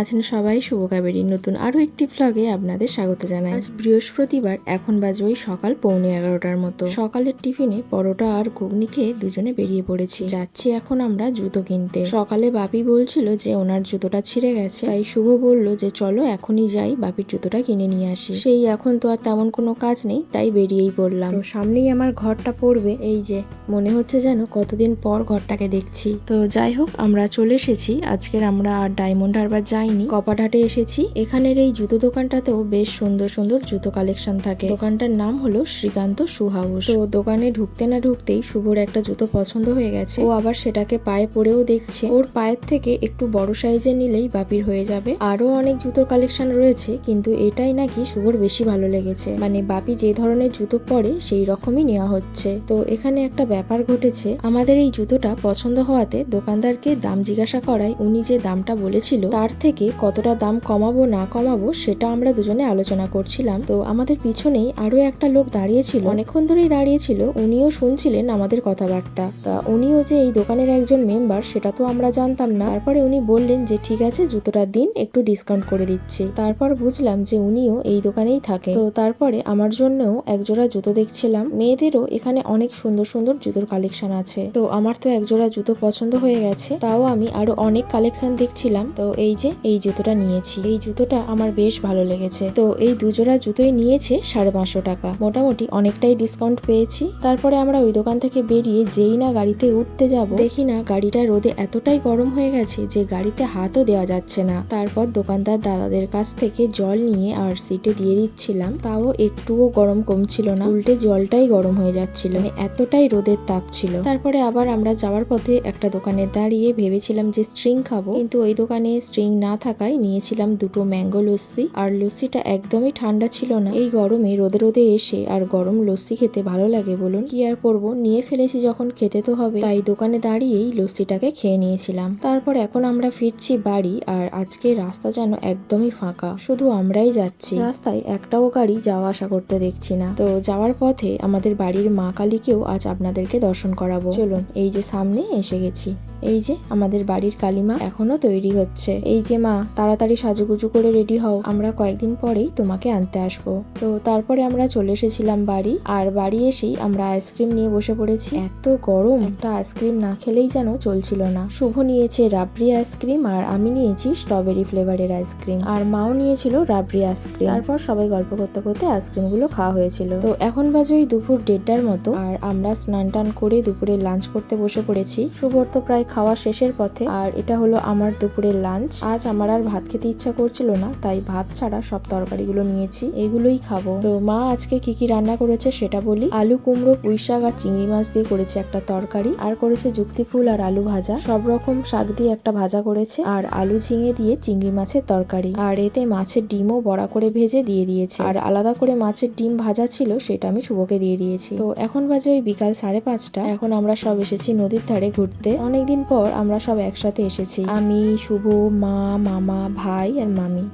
আছেন সবাই? শুভ কাবেরীর নতুন আরও একটি ভ্লগে আপনাদের স্বাগত জানাই। আজ বৃহস্পতিবার, এখন বাজে ওই সকাল পৌনে এগারোটার মতো। সকালের টিফিনে পরোটা আর ঘুগনি খেয়ে দুজনে বেরিয়ে পড়েছি। যাচ্ছি এখন আমরা জুতো কিনতে। সকালে বাপি বলছিল যে ওনার জুতোটা ছিঁড়ে গেছে। তাই শুভ বলল যে চলো এখনই যাই, বাপির জুতোটা কিনে নিয়ে আসি। সেই এখন তো আর তেমন কোনো কাজ নেই, তাই বেরিয়েই পড়লাম। সামনেই আমার ঘরটা পড়বে। এই যে, মনে হচ্ছে যেন কতদিন পর ঘরটাকে দেখছি। তো যাই হোক, আমরা চলে এসেছি। আজকের আমরা আর ডায়মন্ড হারবার যাইনি, কপারহাটে এসেছি। এখানের এই জুতো দোকানটাতেও বেশ সুন্দর সুন্দর জুতো কালেকশন থাকে। দোকানটার নাম হলো শ্রীকান্ত শু হাউস তো দোকানে ঢুকতে না ঢুকতেই শুভর একটা জুতো পছন্দ হয়ে গেছে। ও আবার সেটাকে পায়ে পরেও দেখছে। ওর পায়ের থেকে একটু বড় সাইজের নিলেই বাপির হয়ে যাবে। আরও অনেক জুতোর কালেকশন রয়েছে, কিন্তু এটাই নাকি শুভর বেশি ভালো লেগেছে। মানে বাপি যে ধরনের জুতো পরে সেই রকমই নেওয়া হচ্ছে। তো এখানে একটা ব্যাপার ঘটেছে। আমাদের এই জুতোটা পছন্দ হওয়াতে দোকানদারকে দাম জিজ্ঞাসা করায় উনি যে দামটা বলেছিল, তার থেকে কতটা দাম কমাবো না কমাবো সেটা আমরা দুজনে আলোচনা করছিলাম। তো আমাদের পিছনেই আরও একটা লোক দাঁড়িয়েছিল। অনেকক্ষণ ধরেই দাঁড়িয়েছিল। উনিও শুনছিলেন আমাদের কথাবার্তা। তা উনিও যে এই দোকানের একজন মেম্বার, সেটা তো আমরা জানতাম না। তারপরে উনি বললেন যে, ঠিক আছে, জুতোটা দিন, একটু ডিসকাউন্ট করে দিচ্ছে। তারপর বুঝলাম যে, উনিও এই দোকানেই থাকে। তো তারপরে আমার জন্যও একজোড়া জুতো দেখছিলাম। মেয়েদেরও এখানে অনেক সুন্দর সুন্দর জুতোর কালেকশন আছে। তো আমার তো একজোড়া জুতো পছন্দ হয়ে গেছে। তাও আমি আরও অনেক কালেকশন দেখছিলাম। তো এই যে, এই জুতোটা নিয়েছি। এই জুতোটা আমার বেশ ভালো লেগেছে। তো এই দুজোড়া জুতোই নিয়েছে সাড়ে পাঁচশো টাকা। মোটামুটি অনেকটাই ডিসকাউন্ট পেয়েছি। তারপরে আমরা ওই দোকান থেকে বেরিয়ে যেই না গাড়িতে উঠতে যাব, দেখি না গাড়িটা রোদে এতটাই গরম হয়ে গেছে যে গাড়িতে হাতও দেওয়া যাচ্ছে না। তারপর দোকানদার দাদাদের কাছ থেকে জল নিয়ে আর সিটে দিয়ে দিচ্ছিলাম। তাও একটুও গরম কমছিল না। উল্টে জলটাই গরম হয়ে যাচ্ছিল। মানে এতটাই রোদের তাপ ছিল। তারপরে আবার আমরা যাওয়ার পথে একটা দোকানে দাঁড়িয়ে ভেবেছিলাম যে স্ট্রিং খাব। কিন্তু ওই দোকানে স্ট্রিং না থাকায় নিয়েছিলাম দুটো ম্যাঙ্গো লস্যি। আর লস্যিটা একদমই ঠান্ডা ছিল না। এই গরমে রোদে রোদে এসে আর গরম লস্যি খেতে ভালো লাগে বলুন। কি আর করব? নিয়ে ফেলেছি যখন খেতে তো হবে। তাই দোকানে দাঁড়িয়েই লস্যিটাকে খেয়ে নিয়েছিলাম। তারপর এখন আমরা ফিরছি বাড়ি আর আজকে রাস্তা যেন একদমই ফাঁকা। শুধু আমরাই যাচ্ছি। রাস্তায় একটাও গাড়ি যাওয়া আসা করতে দেখছি না। তো যাওয়ার পথে আমাদের বাড়ির মা কালীকেও আজ আপনাদেরকে দর্শন করাবো। চলুন, এই যে সামনে এসে গেছি। এই যে আমাদের বাড়ির কালিমা এখনও তৈরি হচ্ছে। এই যে মা, তাড়াতাড়ি সাজুগুজু করে রেডি হও, আমরা কয়েকদিন পরেই তোমাকে আনতে আসব। তো তারপরে আমরা চলে এসেছিলাম বাড়ি, আর বাড়ি এসেই আমরা আইসক্রিম নিয়ে বসে পড়েছি। এত গরম! একটা আইসক্রিম না খেলেই যেন চলছিল না। শুভ নিয়েছে রাবড়ি আইসক্রিম, আর আমি নিয়েছি স্ট্রবেরি ফ্লেভারের আইসক্রিম। আর মাও নিয়েছিল রাবড়ি আইসক্রিম। তারপর সবাই গল্প করতে করতে আইসক্রিমগুলো খাওয়া হয়েছিল। তো এখন বাজে ওই দুপুর দেড়টার মতো, আর আমরা স্নান টান করে দুপুরে লাঞ্চ করতে বসে পড়েছি। শুভর তো প্রায় খাওয়া শেষের পথে, আর এটা হলো আমার দুপুরের লাঞ্চ আজ আমার আর ভাত খেতে ইচ্ছা করছিল না, তাই ভাত ছাড়া সব তরকারিগুলো নিয়েছি, এগুলোই খাব। তো মা আজকে কি কি রান্না করেছে সেটা বলি। আলু কুমড়ো, পুঁই শাক আর চিংড়ি মাছ দিয়ে করেছে একটা তরকারি, আর করেছে যুক্তি ফুল আর আলু ভাজা। সব রকম শাক দিয়ে একটা ভাজা করেছে, আর আলু ঝিঙে দিয়ে চিংড়ি মাছের তরকারি। আর এতে মাছের ডিমও বড়া করে ভেজে দিয়ে দিয়েছে, আর আলাদা করে মাছের ডিম ভাজা ছিল সেটা আমি শুভকে দিয়ে দিয়েছি। তো এখন বাজে ওই বিকাল সাড়ে পাঁচটা, এখন আমরা সব এসেছি নদীর ধারে ঘুরতে। অনেকদিন পর আমরা সব একসাথে এসেছি। আমি শুভ মা মামা ভাই আর মামি।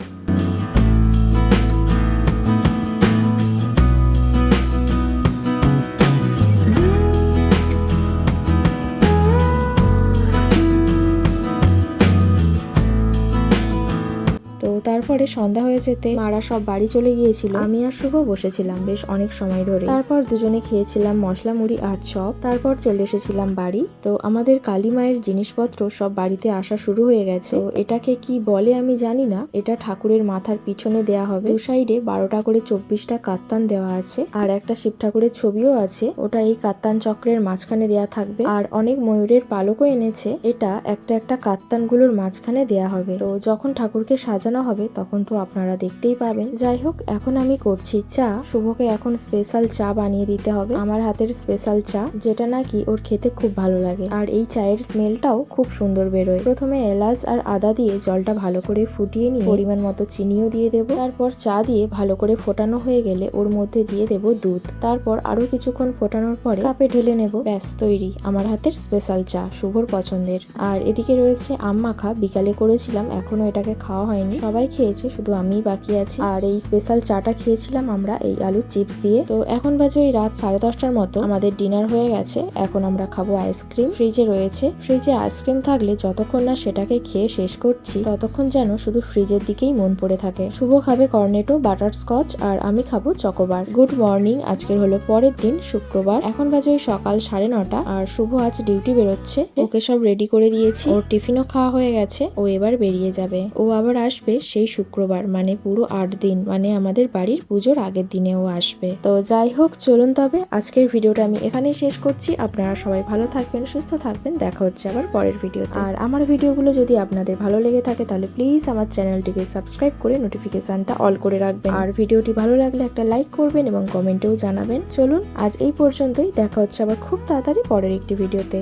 তারপরে সন্ধ্যা হয়ে যেতে মারা সব বাড়ি চলে গিয়েছিল। আমি আর শুভ বসেছিলাম বেশ অনেক সময় ধরে। তারপর দুজনে খেয়েছিলাম মশলা মুড়ি আর চপ। তারপর চলে এসেছিলাম বাড়ি। তো আমাদের কালী মায়ের জিনিসপত্র সব বাড়িতে আসা শুরু হয়ে গেছে। তো এটাকে কি বলে আমি জানি না। এটা ঠাকুরের মাথার পিছনে দেয়া হবে। দু সাইডে বারোটা করে চব্বিশটা কাত্তান দেওয়া আছে। আর একটা শিব ঠাকুরের ছবিও আছে। ওটা এই কাত্তান চক্রের মাঝখানে দেয়া থাকবে। আর অনেক ময়ূরের পালকও এনেছে। এটা একটা একটা কাত্তানগুলোর মাঝখানে দেয়া হবে। তো যখন ঠাকুরকে সাজানো হবে তখন তো আপনারা দেখতেই পাবেন। যাই হোক এখন আমি করছি চা। শুভকে এখন স্পেশাল চা বানিয়ে দিতে হবে। আমার হাতের স্পেশাল চা, যেটা নাকি ওর খেতে খুব ভালো লাগে। আর এই চায়ের স্মেলটাও খুব সুন্দর বেরোয়। প্রথমে এলাচ আর আদা দিয়ে জলটা ভালো করে ফুটিয়ে নিয়ে পরিমাণ মতো চিনিও দিয়ে দেব। তারপর চা দিয়ে ভালো করে ফোটানো হয়ে গেলে ওর মধ্যে দিয়ে দেব দুধ। তারপর আরও কিছুক্ষণ ফোটানোর পরে কাপে ঢেলে নেব। ব্যাস, তৈরি। আমার হাতের স্পেশাল চা, শুভর পছন্দের। আর এদিকে রয়েছে আম মাখা বিকালে করেছিলাম, এখনও এটাকে খাওয়া হয়নি। সবাই খেয়েছে, শুধু আমিই বাকি আছি। আর এই স্পেশাল চাটা খেয়েছিলাম আমরা এই আলুর চিপস দিয়ে। তো এখন বাজে ওই রাত সাড়ে দশটার মতো। আমাদের ডিনার হয়ে গেছে। এখন আমরা খাব আইসক্রিম ফ্রিজে রয়েছে। ফ্রিজে আইসক্রিম থাকলে যতক্ষণ না সেটাকে খেয়ে শেষ করছি, ততক্ষণ যেন শুধু ফ্রিজের দিকেই মন পড়ে থাকে। শুভ খাবে কর্নেটো বাটার স্কচ আর আমি খাব চকোবার গুড মর্নিং আজকের হলো পরের দিন, শুক্রবার। এখন বাজে ওই সকাল সাড়ে নটা। আর শুভ আজ ডিউটি বেরোচ্ছে। ওকে সব রেডি করে দিয়েছি। ওর টিফিনও খাওয়া হয়ে গেছে। ও এবার বেরিয়ে যাবে। ও আবার আসবে সেই শুক্রবার মানে পুরো আট দিন মানে আমাদের বাড়ির পুজোর আগের দিনেও আসবে। তো যাই হোক, চলুন তবে আজকের ভিডিওটা আমি এখানেই শেষ করছি। আপনারা সবাই ভালো থাকবেন, সুস্থ থাকবেন। দেখা হচ্ছে আবার পরের ভিডিওতে। আর আমার ভিডিওগুলো যদি আপনাদের ভালো লেগে থাকে, তাহলে প্লিজ আমার চ্যানেলটিকে সাবস্ক্রাইব করে নোটিফিকেশনটা অল করে রাখবেন। আর ভিডিওটি ভালো লাগলে একটা লাইক করবেন এবং কমেন্টেও জানাবেন। চলুন আজ এই পর্যন্তই। দেখা হচ্ছে আবার খুব তাড়াতাড়ি পরের একটি ভিডিওতে।